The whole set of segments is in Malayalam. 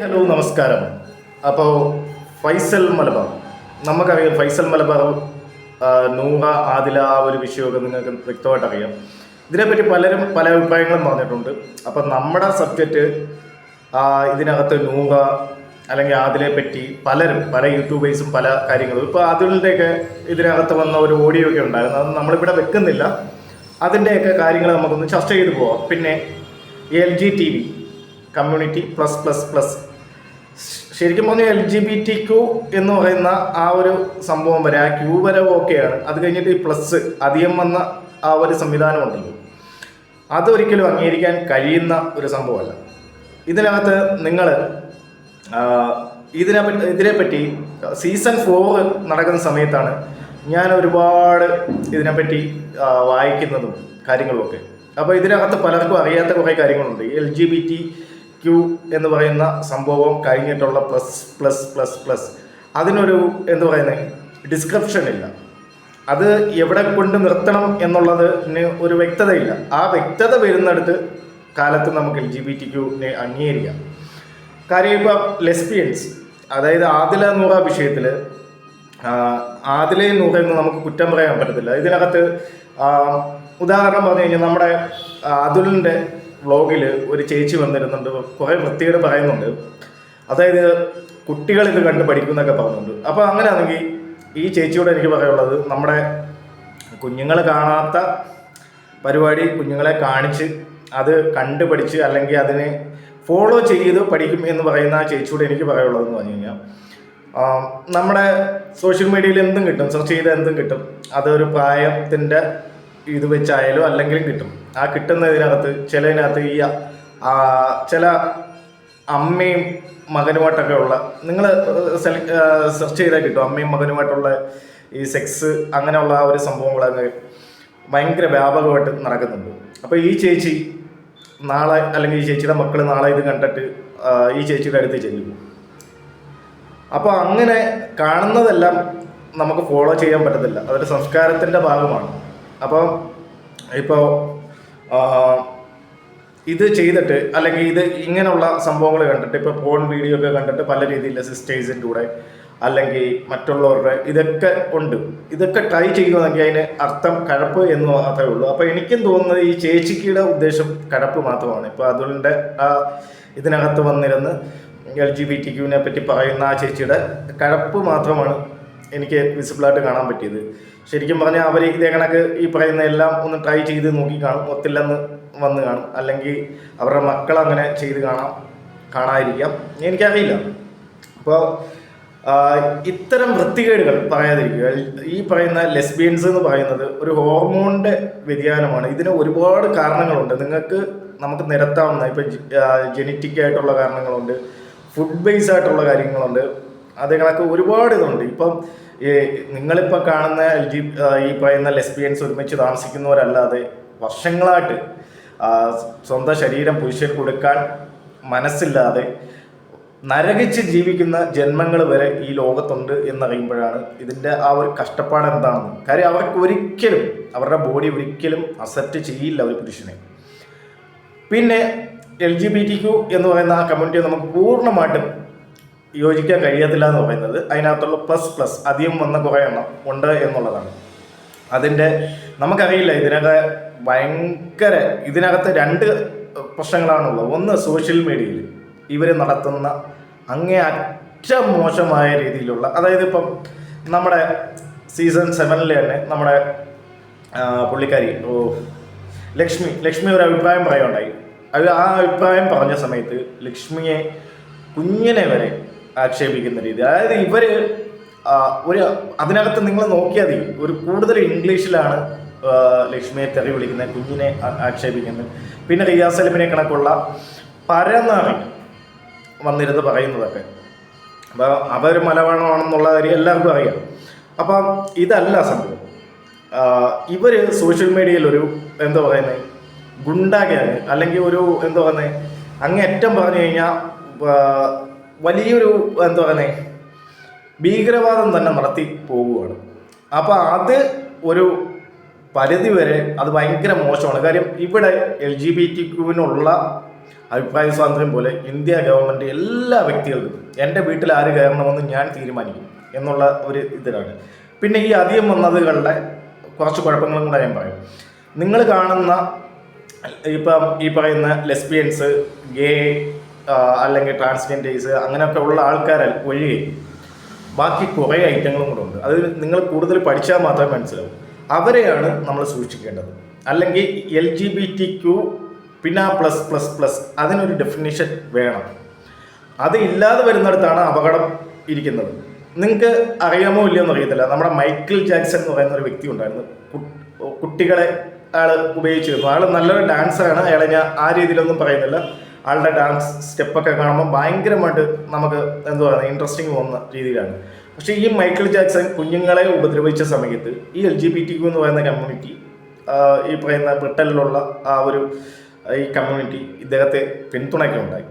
ഹലോ നമസ്കാരം. അപ്പോൾ ഫൈസൽ മലബാർ. നമുക്കറിയാം ഫൈസൽ മലബാർ നൂറ ആദില ആ ഒരു വിഷയമൊക്കെ നിങ്ങൾക്ക് വ്യക്തമായിട്ട് അറിയാം ഇതിനെപ്പറ്റി പലരും പല അഭിപ്രായങ്ങളും പറഞ്ഞിട്ടുണ്ട്. അപ്പം നമ്മുടെ സബ്ജക്റ്റ് ഇതിനകത്ത് നൂറ അല്ലെങ്കിൽ ആദിലെ പറ്റി പലരും പല യൂട്യൂബേഴ്സും പല കാര്യങ്ങളും. ഇപ്പോൾ അതിലുടെയൊക്കെ ഇതിനകത്ത് വന്ന ഒരു ഓഡിയോ ഒക്കെ ഉണ്ടായിരുന്നു. അത് നമ്മളിവിടെ വെക്കുന്നില്ല. അതിന്റെയൊക്കെ കാര്യങ്ങൾ നമുക്കൊന്ന് ചർച്ച ചെയ്തു പോവാം. പിന്നെ L G T V community plus plus plus ശരിക്കും പറഞ്ഞാൽ L G B T Q എന്ന് പറയുന്ന ആ ഒരു സംഭവം വരെ ആ ക്യൂ വരെ ഓക്കെയാണ്. അത് കഴിഞ്ഞിട്ട് ഈ പ്ലസ് അധികം വന്ന ആ ഒരു സംവിധാനം ഉണ്ടല്ലോ. അതൊരിക്കലും അംഗീകരിക്കാൻ കഴിയുന്ന ഒരു സംഭവമല്ല. ഇതിനകത്ത് നിങ്ങൾ ഇതിനെ പറ്റി ഇതിനെപ്പറ്റി സീസൺ ഫോർ നടക്കുന്ന സമയത്താണ് ഞാൻ ഒരുപാട് ഇതിനെപ്പറ്റി വായിക്കുന്നതും കാര്യങ്ങളുമൊക്കെ. അപ്പോൾ ഇതിനകത്ത് പലർക്കും അറിയാത്ത കുറേ കാര്യങ്ങളുണ്ട്. L G B T Q എന്ന് പറയുന്ന സംഭവം കഴിഞ്ഞിട്ടുള്ള പ്ലസ് പ്ലസ് പ്ലസ് പ്ലസ് അതിനൊരു എന്ന് പറയുന്നത് ഡിസ്ക്രിപ്ഷൻ ഇല്ല. അത് എവിടെ കൊണ്ട് നിർത്തണം എന്നുള്ളതിന് ഒരു വ്യക്തതയില്ല. ആ വ്യക്തത വരുന്നിടത്ത് കാലത്ത് നമുക്ക് എൽ ജി ബി ടി ക്യൂവിനെ അംഗീകരിക്കാം. കാര്യം ഇപ്പം ലെസ്ബിയൻസ് അതായത് ആദില നൂറ വിഷയത്തിൽ ആദിലെ നൂറ എന്ന് നമുക്ക് കുറ്റം പറയാൻ പറ്റത്തില്ല. ഇതിനകത്ത് ഉദാഹരണം പറഞ്ഞു കഴിഞ്ഞാൽ നമ്മുടെ അതുലിന്റെ വ്ളോഗിൽ ഒരു ചേച്ചി വന്നിരുന്നുണ്ട്. കുറേ വൃത്തികേട് പറയുന്നുണ്ട്. അതായത് കുട്ടികൾ ഇത് കണ്ട് പഠിക്കുന്നൊക്കെ പറഞ്ഞുണ്ട്. അപ്പോൾ അങ്ങനെയാണെങ്കിൽ ഈ ചേച്ചിയോട് എനിക്ക് പറയാനുള്ളത് നമ്മുടെ കുഞ്ഞുങ്ങൾ കാണാത്ത പരിപാടി കുഞ്ഞുങ്ങളെ കാണിച്ച് അത് കണ്ടുപഠിച്ച് അല്ലെങ്കിൽ അതിനെ ഫോളോ ചെയ്ത് പഠിക്കും എന്ന് പറയുന്ന ആ ചേച്ചിയോട് എനിക്ക് പറയാനുള്ളതെന്ന് പറഞ്ഞു കഴിഞ്ഞാൽ നമ്മുടെ സോഷ്യൽ മീഡിയയിൽ എന്തും കിട്ടും. സെർച്ച് ചെയ്ത് എന്തും കിട്ടും. അതൊരു പ്രായത്തിന്റെ ഇത് വെച്ചായാലും അല്ലെങ്കിലും കിട്ടും. ആ കിട്ടുന്നതിനകത്ത് ചിലതിനകത്ത് ഈ ചില അമ്മയും മകനുമായിട്ടൊക്കെ ഉള്ള നിങ്ങൾ സെലക്ട് സെർച്ച് ചെയ്താൽ കിട്ടും. അമ്മയും മകനുമായിട്ടുള്ള ഈ സെക്സ് അങ്ങനെയുള്ള ഒരു സംഭവങ്ങളൊക്കെ ഭയങ്കര വ്യാപകമായിട്ട് നടക്കുന്നുണ്ട്. അപ്പോൾ ഈ ചേച്ചി നാളെ അല്ലെങ്കിൽ ഈ ചേച്ചിയുടെ മക്കൾ നാളെ ഇത് കണ്ടിട്ട് ഈ ചേച്ചിയുടെ അടുത്ത് ചെല്ലും. അപ്പോൾ അങ്ങനെ കാണുന്നതെല്ലാം നമുക്ക് ഫോളോ ചെയ്യാൻ പറ്റത്തില്ല. അതൊരു സംസ്കാരത്തിന്റെ ഭാഗമാണ്. അപ്പോൾ ഇപ്പോൾ ഇത് ചെയ്തിട്ട് അല്ലെങ്കിൽ ഇത് ഇങ്ങനെയുള്ള സംഭവങ്ങൾ കണ്ടിട്ട് ഇപ്പോൾ ഫോൺ വീഡിയോ ഒക്കെ കണ്ടിട്ട് പല രീതിയിലുള്ള സിസ്റ്റേഴ്സിന്റെ കൂടെ അല്ലെങ്കിൽ മറ്റുള്ളവരുടെ ഇതൊക്കെ ഉണ്ട്. ഇതൊക്കെ ട്രൈ ചെയ്യുന്നതെങ്കിൽ അതിന് അർത്ഥം കഴപ്പ് എന്ന് മാത്രമേ ഉള്ളൂ. അപ്പോൾ എനിക്കും തോന്നുന്നത് ഈ ചേച്ചിക്കിയുടെ ഉദ്ദേശം കഴപ്പ് മാത്രമാണ്. ഇപ്പോൾ അതുകൊണ്ട് ആ ഇതിനകത്ത് വന്നിരുന്ന് എൽ ജി ബി ടി ക്യൂവിനെ പറ്റി പറയുന്ന ആ ചേച്ചിയുടെ കഴപ്പ് മാത്രമാണ് എനിക്ക് വിസിബിളായിട്ട് കാണാൻ പറ്റിയത്. ശരിക്കും പറഞ്ഞാൽ അവർ ഇതേ കണക്ക് ഈ പറയുന്ന എല്ലാം ഒന്ന് ട്രൈ ചെയ്ത് നോക്കി കാണും. ഒത്തില്ലെന്ന് വന്ന് കാണും. അല്ലെങ്കിൽ അവരുടെ മക്കൾ അങ്ങനെ ചെയ്ത് കാണാം കാണാതിരിക്കാം. എനിക്കറിയില്ല. അപ്പോൾ ഇത്തരം വൃത്തികേടുകൾ പറയാതിരിക്കുക. ഈ പറയുന്ന ലെസ്ബിയൻസ് എന്ന് പറയുന്നത് ഒരു ഹോർമോണിന്റെ വ്യതിയാനമാണ്. ഇതിന് ഒരുപാട് കാരണങ്ങളുണ്ട്. നിങ്ങൾക്ക് നമുക്ക് നിരത്താവുന്ന ഇപ്പം ജനറ്റിക് ആയിട്ടുള്ള കാരണങ്ങളുണ്ട്. ഫുഡ് ബേസ് ആയിട്ടുള്ള കാര്യങ്ങളുണ്ട്. അതേ കണക്ക് ഒരുപാട് ഇതുണ്ട്. ഇപ്പം ഈ നിങ്ങളിപ്പോൾ കാണുന്ന എൽ ജി ഈ പറയുന്ന ലെസ്ബിയൻസ് ഒരുമിച്ച് താമസിക്കുന്നവരല്ലാതെ വർഷങ്ങളായിട്ട് സ്വന്തം ശരീരം പുരുഷൻ കൊടുക്കാൻ മനസ്സില്ലാതെ നരകിച്ച് ജീവിക്കുന്ന ജന്മങ്ങൾ വരെ ഈ ലോകത്തുണ്ട് എന്നറിയുമ്പോഴാണ് ഇതിന്റെ ആ ഒരു കഷ്ടപ്പാട് എന്താണെന്ന്. കാര്യം അവർക്ക് ഒരിക്കലും അവരുടെ ബോഡി ഒരിക്കലും അക്സെപ്റ്റ് ചെയ്യില്ല ഒരു പുരുഷനെ. പിന്നെ L G B T Q എന്ന് പറയുന്ന ആ കമ്മ്യൂണിറ്റിയെ നമുക്ക് പൂർണമായിട്ടും യോജിക്കാൻ കഴിയത്തില്ല എന്ന് പറയുന്നത്. അതിനകത്തുള്ള പ്ലസ് പ്ലസ് അധികം വന്ന കുറേ എണ്ണം ഉണ്ട് എന്നുള്ളതാണ്. അതിന്റെ നമുക്കറിയില്ല ഇതിനകത്ത് ഭയങ്കര ഇതിനകത്ത് രണ്ട് പ്രശ്നങ്ങളാണുള്ളത്. ഒന്ന് സോഷ്യൽ മീഡിയയിൽ ഇവർ നടത്തുന്ന അങ്ങേ അറ്റ മോശമായ രീതിയിലുള്ള അതായത് ഇപ്പം നമ്മുടെ സീസൺ സെവനിൽ തന്നെ നമ്മുടെ പുള്ളിക്കാരി ഓ ലക്ഷ്മി ലക്ഷ്മി ഒരു അഭിപ്രായം പറയുണ്ടായി അത് ആ അഭിപ്രായം പറഞ്ഞ സമയത്ത് ലക്ഷ്മിയെ കുഞ്ഞിനെ വരെ ആക്ഷേപിക്കുന്ന രീതി. അതായത് ഇവർ ഒരു അതിനകത്ത് നിങ്ങൾ നോക്കിയാൽ മതി. ഒരു കൂടുതൽ ഇംഗ്ലീഷിലാണ് ലക്ഷ്മിയെ തെറി വിളിക്കുന്നത് കുഞ്ഞിനെ ആക്ഷേപിക്കുന്നത്. പിന്നെ റിയാസ് സലിമിനെ കണക്കുള്ള പരന്നാണ് വന്നിരുന്ന് പറയുന്നതൊക്കെ. അപ്പോൾ അവർ മലയാളമാണെന്നുള്ള കാര്യം എല്ലാവർക്കും അറിയാം. അപ്പം ഇതല്ല സംഭവം. ഇവർ സോഷ്യൽ മീഡിയയിൽ ഒരു എന്താ പറയുന്നത് ഗുണ്ടാഗ്യാങ് അല്ലെങ്കിൽ ഒരു എന്താ പറയുന്നത് അങ്ങേറ്റം പറഞ്ഞു കഴിഞ്ഞാൽ വലിയൊരു എന്താ പറയുന്നത് ഭീകരവാദം തന്നെ നടത്തി പോവുകയാണ്. അപ്പോൾ അത് ഒരു പരിധി വരെ അത് ഭയങ്കര മോശമാണ്. കാര്യം ഇവിടെ എൽ ജി ബി ടി ക്യൂവിനുള്ള അഭിപ്രായ സ്വാതന്ത്ര്യം പോലെ ഇന്ത്യ ഗവൺമെന്റ് എല്ലാ വ്യക്തികൾക്കും എന്റെ വീട്ടിൽ ആര് കയറണമെന്ന് ഞാൻ തീരുമാനിക്കും എന്നുള്ള ഒരു ഇതിലാണ്. പിന്നെ ഈ അധികം വന്നതുകളുടെ കുറച്ച് കുഴപ്പങ്ങളും കൂടെ ഞാൻ പറയും. നിങ്ങൾ കാണുന്ന ഇപ്പം ഈ പറയുന്ന ലെസ്ബിയൻസ് ഗേ അല്ലെങ്കിൽ ട്രാൻസ്ജെൻഡേഴ്സ് അങ്ങനെയൊക്കെ ഉള്ള ആൾക്കാരെ ഒഴികെ ബാക്കി കുറേ ഐറ്റങ്ങളും കൂടെ ഉണ്ട്. അത് നിങ്ങൾ കൂടുതൽ പഠിച്ചാൽ മാത്രമേ മനസ്സിലാവും. അവരെയാണ് നമ്മൾ സൂക്ഷിക്കേണ്ടത്. അല്ലെങ്കിൽ L G B T Q പിന്നെ പ്ലസ് പ്ലസ് പ്ലസ് അതിനൊരു ഡെഫിനിഷൻ വേണം. അത് ഇല്ലാതെ വരുന്നിടത്താണ് അപകടം ഇരിക്കുന്നത്. നിങ്ങൾക്ക് അറിയാമോ ഇല്ലയോ എന്ന് അറിയത്തില്ല. നമ്മുടെ മൈക്കിൾ ജാക്സൺ എന്ന് പറയുന്ന ഒരു വ്യക്തി ഉണ്ടായിരുന്നു. കുട്ടികളെ ആൾ ഉപയോഗിച്ചിരുന്നു. ആൾ നല്ലൊരു ഡാൻസറാണ് അയാളെ ഞാൻ ആ രീതിയിലൊന്നും പറയുന്നില്ല. ആളുടെ ഡാൻസ് സ്റ്റെപ്പൊക്കെ കാണുമ്പോൾ ഭയങ്കരമായിട്ട് നമുക്ക് എന്താ പറയുക ഇൻട്രസ്റ്റിംഗ് തോന്നുന്ന രീതിയിലാണ്. പക്ഷേ ഈ മൈക്കിൾ ജാക്സൺ കുഞ്ഞുങ്ങളെ ഉപദ്രവിച്ച സമയത്ത് ഈ L G B T Q എന്ന് പറയുന്ന കമ്മ്യൂണിറ്റി ഈ പറയുന്ന ബ്രിട്ടനിലുള്ള ആ ഒരു ഈ കമ്മ്യൂണിറ്റി ഇദ്ദേഹത്തെ പിന്തുണയ്ക്കുണ്ടായി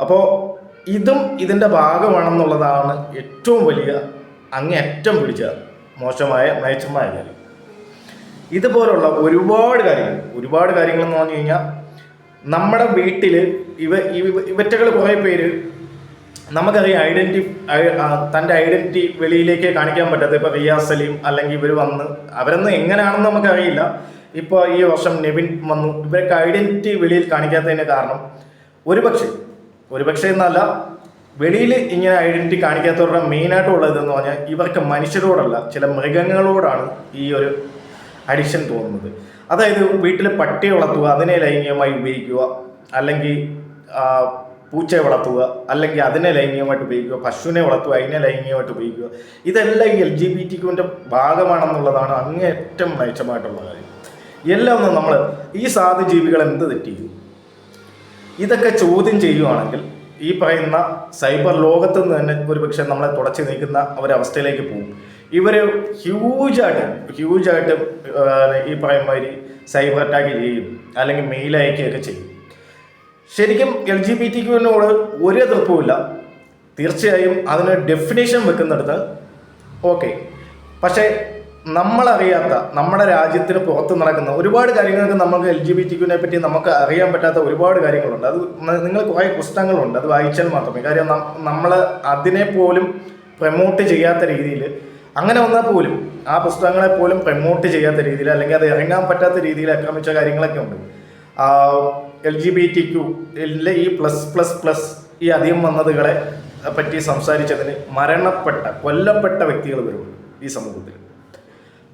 അപ്പോൾ ഇതും ഇതിന്റെ ഭാഗമാണെന്നുള്ളതാണ് ഏറ്റവും വലിയ അങ്ങേയറ്റം പിടിച്ച മോശമായ നയച്ചമായ കാര്യം ഇതുപോലുള്ള ഒരുപാട് കാര്യങ്ങൾ ഒരുപാട് കാര്യങ്ങൾ എന്ന് പറഞ്ഞു കഴിഞ്ഞാൽ നമ്മുടെ വീട്ടിൽ ഇവ ഇവ- ഇവറ്റകൾ കുറേ പേര് നമുക്കറിയാം ഐഡന്റി തന്റെ ഐഡന്റിറ്റി വെളിയിലേക്ക് കാണിക്കാൻ പറ്റാത്ത ഇപ്പോൾ റിയാസ് സലീം അല്ലെങ്കിൽ ഇവർ വന്ന് അവരൊന്നും എങ്ങനെയാണെന്ന് നമുക്കറിയില്ല. ഇപ്പോൾ ഈ വർഷം നെവിൻ വന്നു. ഇവരൊക്കെ ഐഡന്റിറ്റി വെളിയിൽ കാണിക്കാത്തതിന് കാരണം ഒരുപക്ഷെ ഒരുപക്ഷെ എന്നല്ല വെളിയിൽ ഇങ്ങനെ ഐഡന്റിറ്റി കാണിക്കാത്തവരുടെ മെയിനായിട്ടുള്ളതെന്ന് പറഞ്ഞാൽ ഇവർക്ക് മനുഷ്യരോടല്ല ചില മൃഗങ്ങളോടാണ് ഈ ഒരു അഡിക്ഷൻ തോന്നുന്നത്. അതായത് വീട്ടിൽ പട്ടിയെ വളർത്തുക അതിനെ ലൈംഗികമായി ഉപയോഗിക്കുക അല്ലെങ്കിൽ പൂച്ചയെ വളർത്തുക അല്ലെങ്കിൽ അതിനെ ലൈംഗികമായിട്ട് ഉപയോഗിക്കുക പശുവിനെ വളർത്തുക അതിനെ ലൈംഗികമായിട്ട് ഉപയോഗിക്കുക. ഇതെല്ലാം ഈ എൽ ജി ബി ടി ക്യൂവിന്റെ ഭാഗമാണെന്നുള്ളതാണ് അങ്ങേറ്റം മെച്ചമായിട്ടുള്ള കാര്യം. എല്ലാം ഒന്ന് നമ്മൾ ഈ സാധു ജീവികൾ എന്ത് തെറ്റിക്കും ഇതൊക്കെ ചോദ്യം ചെയ്യുവാണെങ്കിൽ ഈ പറയുന്ന സൈബർ ലോകത്ത് നിന്ന് തന്നെ ഒരുപക്ഷെ നമ്മളെ തുടച്ചു നീക്കുന്ന ഒരവസ്ഥയിലേക്ക് പോകും. ഇവർ ഹ്യൂജായിട്ട് ഹ്യൂജായിട്ട് ഈ പറയുന്ന സൈബർ അറ്റാക്ക് ചെയ്യും അല്ലെങ്കിൽ മെയിൽ അയക്കുകയൊക്കെ ചെയ്യും. ശരിക്കും എൽ ജി ബി ടി ക്യൂവിനോട് ഒരു എതിർപ്പുമില്ല. തീർച്ചയായും അതിന് ഡെഫിനേഷൻ വെക്കുന്നിടത്ത് ഓക്കെ പക്ഷേ നമ്മളറിയാത്ത നമ്മുടെ രാജ്യത്തിന് പുറത്ത് നടക്കുന്ന ഒരുപാട് കാര്യങ്ങൾക്ക് നമുക്ക് എൽ ജി ബി ടി ക്യൂവിനെ പറ്റി നമുക്ക് അറിയാൻ പറ്റാത്ത ഒരുപാട് കാര്യങ്ങളുണ്ട്. അത് നിങ്ങൾ കുറേ പുസ്തകങ്ങളുണ്ട് അത് വായിച്ചാൽ മാത്രമേ. കാര്യം നമ്മൾ അതിനെ പോലും പ്രൊമോട്ട് ചെയ്യാത്ത രീതിയിൽ അങ്ങനെ വന്നാൽ പോലും ആ പുസ്തകങ്ങളെ പോലും പ്രമോട്ട് ചെയ്യാത്ത രീതിയിൽ അല്ലെങ്കിൽ അത് ഇറങ്ങാൻ പറ്റാത്ത രീതിയിൽ ആക്രമിച്ച കാര്യങ്ങളൊക്കെ ഉണ്ട്. L G B T Q ഈ പ്ലസ് പ്ലസ് പ്ലസ് ഈ അധികം വന്നതുകളെ പറ്റി സംസാരിച്ചതിന് മരണപ്പെട്ട കൊല്ലപ്പെട്ട വ്യക്തികൾ വരുള്ളൂ ഈ സമൂഹത്തിൽ.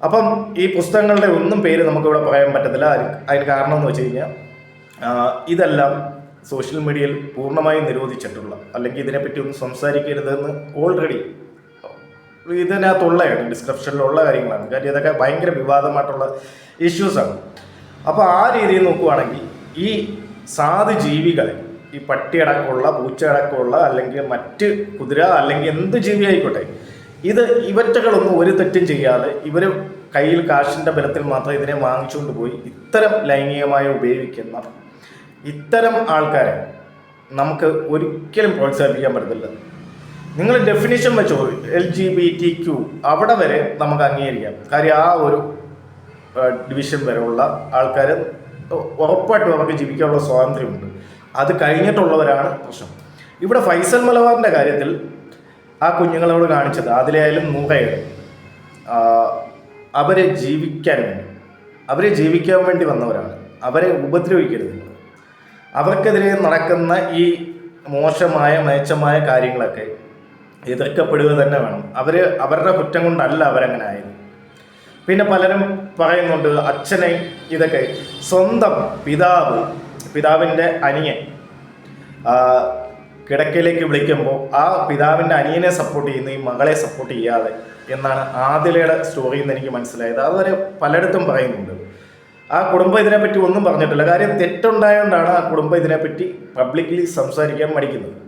അപ്പം ഈ പുസ്തകങ്ങളുടെ ഒന്നും പേര് നമുക്കിവിടെ പറയാൻ പറ്റത്തില്ല. അതിന് കാരണം എന്ന് വെച്ച് കഴിഞ്ഞാൽ ഇതെല്ലാം സോഷ്യൽ മീഡിയയിൽ പൂർണമായും നിരോധിച്ചിട്ടുള്ള അല്ലെങ്കിൽ ഇതിനെപ്പറ്റി ഒന്നും സംസാരിക്കരുതെന്ന് ഓൾറെഡി ഇതിനകത്തുള്ളതാണ് ഡിസ്ക്രിപ്ഷനിലുള്ള കാര്യങ്ങളാണ്. കാര്യം ഇതൊക്കെ ഭയങ്കര വിവാദമായിട്ടുള്ള ഇഷ്യൂസാണ് അപ്പോൾ ആ രീതിയിൽ നോക്കുവാണെങ്കിൽ ഈ സാധു ജീവികളെ ഈ പട്ടിയടക്കമുള്ള പൂച്ചയടക്കമുള്ള അല്ലെങ്കിൽ മറ്റ് കുതിര അല്ലെങ്കിൽ എന്ത് ജീവി ആയിക്കോട്ടെ ഇത് ഇവറ്റകളൊന്നും ഒരു തെറ്റും ചെയ്യാതെ ഇവർ കയ്യിൽ കാശിന്റെ ബലത്തിൽ മാത്രം ഇതിനെ വാങ്ങിച്ചുകൊണ്ട് പോയി ഇത്തരം ലൈംഗികമായി ഉപയോഗിക്കുന്ന ഇത്തരം ആൾക്കാരെ നമുക്ക് ഒരിക്കലും പ്രോത്സാഹിപ്പിക്കാൻ പറ്റത്തില്ല. നിങ്ങൾ ഡെഫിനേഷൻ വെച്ചോ L G B T Q അവിടെ വരെ നമുക്ക് അംഗീകരിക്കാം. കാര്യം ആ ഒരു ഡിവിഷൻ വരെയുള്ള ആൾക്കാർ ഉറപ്പായിട്ടും അവർക്ക് ജീവിക്കാനുള്ള സ്വാതന്ത്ര്യമുണ്ട്. അത് കഴിഞ്ഞിട്ടുള്ളവരാണ് പ്രശ്നം. ഇവിടെ ഫൈസൽ മലബാറിന്റെ കാര്യത്തിൽ ആ കുഞ്ഞുങ്ങളോട് കാണിച്ചത് അതിലായാലും നൂറയായാലും അവരെ ജീവിക്കാൻ വേണ്ടി അവരെ ജീവിക്കാൻ വേണ്ടി വന്നവരാണ്. അവരെ ഉപദ്രവിക്കരുത്. അവർക്കെതിരെ നടക്കുന്ന ഈ മോശമായ മേച്ചമായ കാര്യങ്ങളൊക്കെ എതിർക്കപ്പെടുക തന്നെ വേണം. അവർ അവരുടെ കുറ്റം കൊണ്ടല്ല അവരങ്ങനെ ആയത്. പിന്നെ പലരും പറയുന്നുണ്ട് അച്ഛനെ ഇതൊക്കെ സ്വന്തം പിതാവ് പിതാവിന്റെ അനിയൻ കിടക്കയിലേക്ക് വിളിക്കുമ്പോൾ ആ പിതാവിന്റെ അനിയനെ സപ്പോർട്ട് ചെയ്യുന്ന ഈ മകളെ സപ്പോർട്ട് ചെയ്യാതെ എന്നാണ് ആദിലയുടെ സ്റ്റോറിയിൽ നിന്ന് എനിക്ക് മനസ്സിലായത്. അതുവരെ പലയിടത്തും പറയുന്നുണ്ട്. ആ കുടുംബം ഇതിനെപ്പറ്റി ഒന്നും പറഞ്ഞിട്ടില്ല. കാര്യം തെറ്റുണ്ടായതുകൊണ്ടാണ് ആ കുടുംബം ഇതിനെപ്പറ്റി പബ്ലിക്കലി സംസാരിക്കാൻ മടിക്കുന്നത്.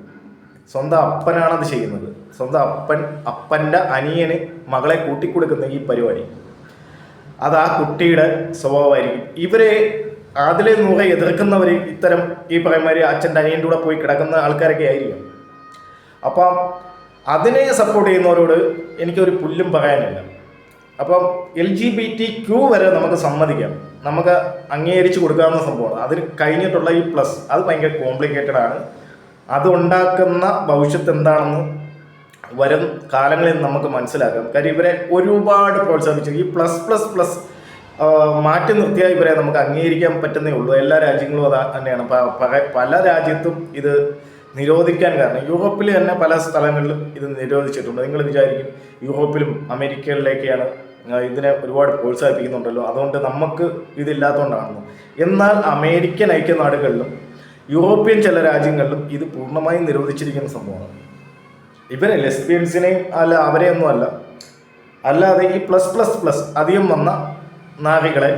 സ്വന്തം അപ്പനാണത് ചെയ്യുന്നത്. സ്വന്തം അപ്പൻ അപ്പന്റെ അനിയന് മകളെ കൂട്ടിക്കൊടുക്കുന്ന ഈ പരിപാടി. അത് ആ കുട്ടിയുടെ സ്വഭാവമായിരിക്കും. ഇവരെ അതിലെ നൂറെ എതിർക്കുന്നവർ ഇത്തരം ഈ പറയുമാതിരി അച്ഛന്റെ അനിയന്റെ കൂടെ പോയി കിടക്കുന്ന ആൾക്കാരൊക്കെ ആയിരിക്കും. അപ്പം അതിനെ സപ്പോർട്ട് ചെയ്യുന്നവരോട് എനിക്കൊരു പുല്ലും പറയാനില്ല. അപ്പം L G B T Q വരെ നമുക്ക് സമ്മതിക്കാം. നമുക്ക് അംഗീകരിച്ച് കൊടുക്കാവുന്ന സംഭവമാണ്. അതിന് കഴിഞ്ഞിട്ടുള്ള ഈ പ്ലസ് അത് ഭയങ്കര കോംപ്ലിക്കേറ്റഡ് ആണ്. അത് ഉണ്ടാക്കുന്ന ഭവിഷ്യത്ത് എന്താണെന്ന് വരും കാലങ്ങളിൽ നമുക്ക് മനസ്സിലാക്കാം. കാര്യം ഇവരെ ഒരുപാട് പ്രോത്സാഹിപ്പിച്ചു. ഈ പ്ലസ് പ്ലസ് പ്ലസ് മാറ്റി നിർത്തിയാൽ ഇവരെ നമുക്ക് അംഗീകരിക്കാൻ പറ്റുന്നേ ഉള്ളൂ. എല്ലാ രാജ്യങ്ങളും അത് തന്നെയാണ്. പല രാജ്യത്തും ഇത് നിരോധിക്കാൻ കാരണം. യൂറോപ്പിൽ തന്നെ പല സ്ഥലങ്ങളിലും ഇത് നിരോധിച്ചിട്ടുണ്ട്. നിങ്ങൾ വിചാരിക്കും യൂറോപ്പിലും അമേരിക്കയിലേക്കാണ് ഇതിനെ ഒരുപാട് പ്രോത്സാഹിപ്പിക്കുന്നുണ്ടല്ലോ. അതുകൊണ്ട് നമുക്ക് ഇതില്ലാത്തതുകൊണ്ടാണെന്ന് എന്നാൽ അമേരിക്കൻ ഐക്യനാടുകളിലും യൂറോപ്യൻ ചില രാജ്യങ്ങളിലും ഇത് പൂർണമായും നിരോധിച്ചിരിക്കുന്ന സംഭവമാണ്. ഇവരെ ലെസ്ബിയൻസിനെയും അല്ല അവരെയൊന്നും അല്ല. അല്ലാതെ ഈ പ്ലസ് പ്ലസ് പ്ലസ് അധികം വന്ന നാവികളെ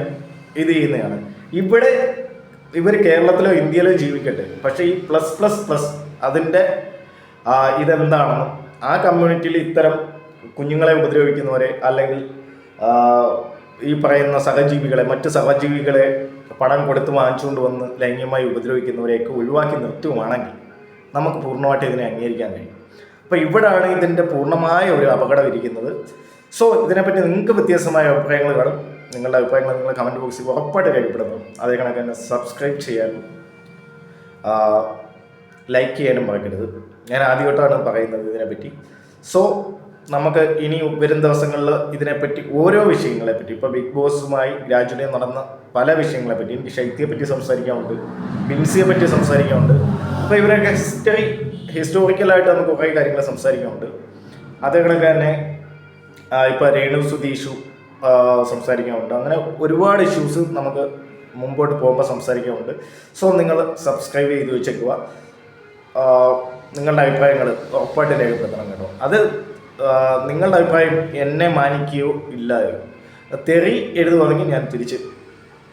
ഇത് ചെയ്യുന്നതാണ്. ഇവിടെ ഇവർ കേരളത്തിലോ ഇന്ത്യയിലോ ജീവിക്കട്ടെ. പക്ഷേ ഈ പ്ലസ് പ്ലസ് പ്ലസ് അതിന്റെ ഇതെന്താണെന്നും ആ കമ്മ്യൂണിറ്റിയിൽ ഇത്തരം കുഞ്ഞുങ്ങളെ ഉപദ്രവിക്കുന്നവരെ അല്ലെങ്കിൽ ഈ പറയുന്ന സഹജീവികളെ മറ്റ് സഹജീവികളെ പണം കൊടുത്ത് വാങ്ങിച്ചുകൊണ്ട് വന്ന് ലൈംഗികമായി ഉപദ്രവിക്കുന്നവരെയൊക്കെ ഒഴിവാക്കി നിർത്തുകയാണെങ്കിൽ നമുക്ക് പൂർണമായിട്ട് ഇതിനെ അംഗീകരിക്കാൻ കഴിയും. അപ്പോൾ ഇവിടാണ് ഇതിന്റെ പൂർണമായ ഒരു അപകടം ഇരിക്കുന്നത് സോ ഇതിനെപ്പറ്റി നിങ്ങൾക്ക് വ്യത്യസ്തമായ അഭിപ്രായങ്ങൾ കാണും നിങ്ങളുടെ അഭിപ്രായങ്ങൾ നിങ്ങൾ കമന്റ് ബോക്സിൽ ഉറപ്പായിട്ട് രേഖപ്പെടുത്തും അതേ കണക്ക് തന്നെ സബ്സ്ക്രൈബ് ചെയ്യാനും ലൈക്ക് ചെയ്യാനും മറക്കരുത്. ഞാൻ ആദ്യമായിട്ടാണ് പറയുന്നത് ഇതിനെപ്പറ്റി. സോ നമുക്ക് ഇനി വരും ദിവസങ്ങളിൽ ഇതിനെപ്പറ്റി ഓരോ വിഷയങ്ങളെപ്പറ്റി ഇപ്പോൾ ബിഗ് ബോസുമായി ഗ്രാജുവലി നടന്ന പല വിഷയങ്ങളെപ്പറ്റി എനിക്ക് ശൈത്യയെ പറ്റി സംസാരിക്കാനുണ്ട് ബിൻസിയെ പറ്റി സംസാരിക്കാനുണ്ട് അപ്പോൾ ഇവരൊക്കെ ഹിസ്റ്ററി ഹിസ്റ്റോറിക്കലായിട്ട് നമുക്ക് കുറേ കാര്യങ്ങൾ സംസാരിക്കാനുണ്ട്. അതേ കണക്ക് തന്നെ ഇപ്പോൾ രേണു സുധീഷു സംസാരിക്കാനുണ്ട്. അങ്ങനെ ഒരുപാട് ഇഷ്യൂസ് നമുക്ക് മുമ്പോട്ട് പോകുമ്പോൾ സംസാരിക്കാനുണ്ട്. സോ നിങ്ങൾ സബ്സ്ക്രൈബ് ചെയ്ത് വെച്ചേക്കുക. നിങ്ങളുടെ അഭിപ്രായങ്ങൾ ഉറപ്പായിട്ട് രേഖപ്പെടുത്തണം കേട്ടോ. അത് നിങ്ങളുടെ അഭിപ്രായം എന്നെ മാനിക്കുകയോ ഇല്ലായോ തെറി എഴുതുവാണെങ്കിൽ ഞാൻ തിരിച്ച്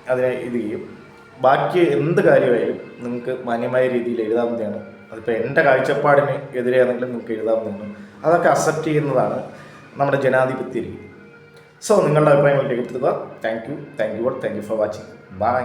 അതിനെ ഇത് ചെയ്യും. ബാക്കി എന്ത് കാര്യമായാലും നിങ്ങൾക്ക് മാന്യമായ രീതിയിൽ എഴുതാവുന്നതാണ്. അതിപ്പോൾ എന്റെ കാഴ്ചപ്പാടിന് എതിരെയാണെങ്കിലും നിങ്ങൾക്ക് എഴുതാവുന്നതാണ്. അതൊക്കെ അക്സെപ്റ്റ് ചെയ്യുന്നതാണ് നമ്മുടെ ജനാധിപത്യ രീതി. സോ നിങ്ങളുടെ അഭിപ്രായങ്ങൾ രേഖപ്പെടുത്തുക. Thank you thank you all thank you for watching bye